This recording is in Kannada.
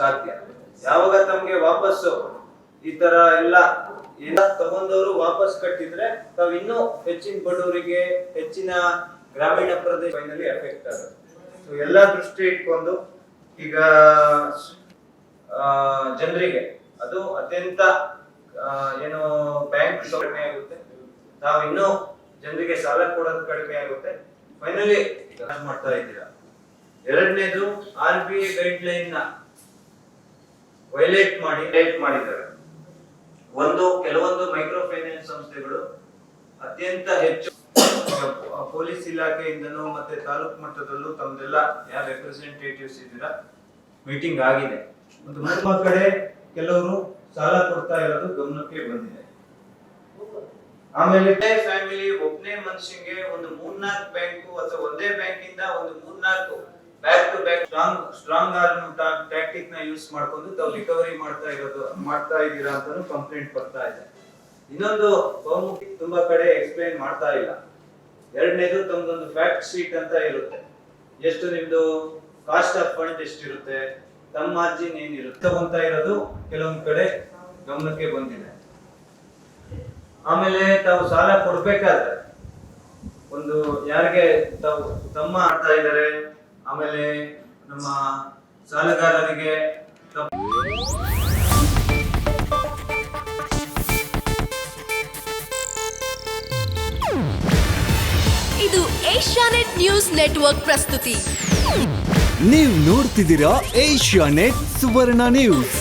ಸಾಧ್ಯ. ಯಾವಾಗ ತಮ್ಗೆ ವಾಪಸ್ಸು? ಈ ತರ ಎಲ್ಲ ಎಲ್ಲ ತಗೊಂಡವರು ವಾಪಸ್ ಕಟ್ಟಿದ್ರೆ ತಾವ್ ಇನ್ನೂ ಹೆಚ್ಚಿನ ಬಡವರಿಗೆ ಹೆಚ್ಚಿನ ಗ್ರಾಮೀಣ ಪ್ರದೇಶ ಎಫೆಕ್ಟ್ ಆಗುತ್ತೆ. ಸೊ ಎಲ್ಲ ದೃಷ್ಟಿ ಇಟ್ಕೊಂಡು ಈಗ ಜನರಿಗೆ ಅದು ಅತ್ಯಂತ ಏನು ಬ್ಯಾಂಕ್ ಕಡಿಮೆ ಆಗುತ್ತೆ. ನಾವು ಇನ್ನೂ ಜನರಿಗೆ ಸಾಲ ಕೊಡೋದು ಕಡಿಮೆ ಆಗುತ್ತೆ. ಫೈನಲಿ ಮಾಡ್ತಾ ಇದ್ದೀರಾ? ಎರಡನೇದು ಆರ್ ಬಿ ಐ ಗೈಡ್ ಲೈನ್ನ ವೈಲೇಟ್ ಮಾಡಿ ವೈಲೇಟ್ ಮಾಡಿದ್ದಾರೆ. ಒಂದು ಕೆಲವೊಂದು ಮೈಕ್ರೋ ಫೈನಾನ್ಸ್ ಸಂಸ್ಥೆಗಳು ಅತ್ಯಂತ ಹೆಚ್ಚು ಪೊಲೀಸ್ ಇಲಾಖೆಯಿಂದನೂ ಮತ್ತೆ ತಾಲೂಕು ಮಟ್ಟದಲ್ಲೂ ತಮ್ದೆಲ್ಲ ಯಾರು ರೆಪ್ರೆಸೆಂಟೇಟಿವ್ಸ್ ಇದ್ದೀರಾ ಮೀಟಿಂಗ್ ಆಗಿದೆ. ಒಂದು ನಮ್ಮ ಕಡೆ ಕೆಲವರು ಸಾಲ ಕೊಡ್ತಾ ಇರೋದು ಗಮನಕ್ಕೆ ಬಂದಿದೆ. ಆಮೇಲೆ ಫ್ಯಾಮಿಲಿ ಒಬ್ಬನೇ ಮನುಷ್ಯಂಗೆ ಒಂದು ಮೂರ್ನಾಲ್ಕು ಬ್ಯಾಂಕು ಅಥವಾ ಒಂದೇ ಬ್ಯಾಂಕಿಂದ ಒಂದು ಮೂರ್ನಾಲ್ಕು back to back strong strong arm ಟ್ಯಾಕ್ಟಿಕ್ನ use ಮಾಡ್ಕೊಂಡು ತಾವು ರಿಕವರಿ ಮಾಡ್ತಾ ಇರೋದು, ಮಾಡ್ತಾ ಇದ್ದೀರಾ ಅಂತಾನು ಕಂಪ್ಲೇಂಟ್ ಬರ್ತಾ ಇದೆ. ಇನ್ನೊಂದು ಬಹುಮುಖಿ ತುಂಬಾ ಕಡೆ ಎಕ್ಸ್ಪ್ಲೈನ್ ಮಾಡ್ತಾ ಇಲ್ಲ. ಎರಡನೇದು ತಮ್ದೊಂದು ಫ್ಯಾಕ್ಟ್ ಶೀಟ್ ಅಂತ ಇರುತ್ತೆ. ಎಷ್ಟು ನಿಮ್ದು ಕಾಸ್ಟ್ ಆಫ್ ಫಂಡ್ ಎಷ್ಟಿರುತ್ತೆ ತಮ್ಮ ಮಾರ್ಜಿನ್ ಏನಿರುತ್ತೆ ತಗೊಂತ ಇರೋದು ಕೆಲವೊಂದ್ ಕಡೆ ಗಮನಕ್ಕೆ ಬಂದಿದೆ. ಆಮೇಲೆ ತಾವು ಸಾಲ ಕೊಡ್ಬೇಕಾದ್ರೆ ಒಂದು ಯಾರಿಗೆ ತಾವು ತಮ್ಮ ಆಡ್ತಾ ಇದ್ದಾರೆ ಆಮೇಲೆ ನಮ್ಮ ಸಾಲಗಾರರಿಗೆ ಇದು ಏಷ್ಯಾನೆಟ್ ನ್ಯೂಸ್ ನೆಟ್ವರ್ಕ್ ಪ್ರಸ್ತುತಿ. ನೀವು ನೋಡ್ತಿದ್ದೀರಾ ಏಷ್ಯಾ ನೆಟ್ ಸುವರ್ಣ ನ್ಯೂಸ್.